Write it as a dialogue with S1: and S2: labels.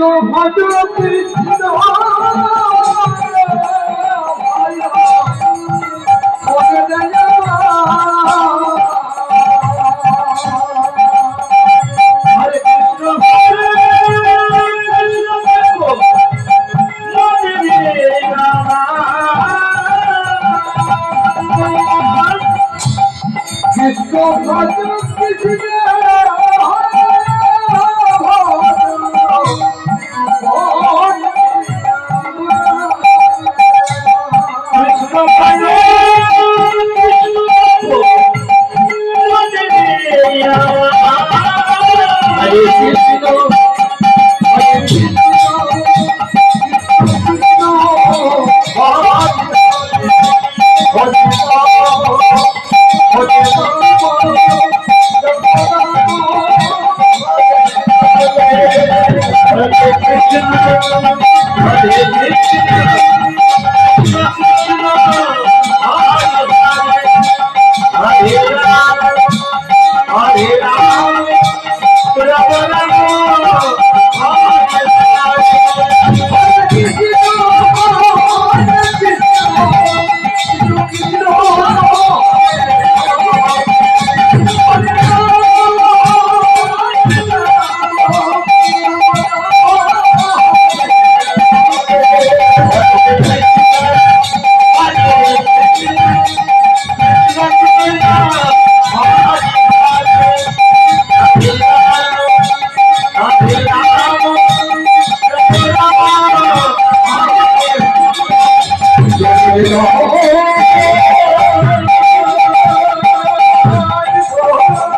S1: Go Bhajan Krishna Krishna, let's go. belong.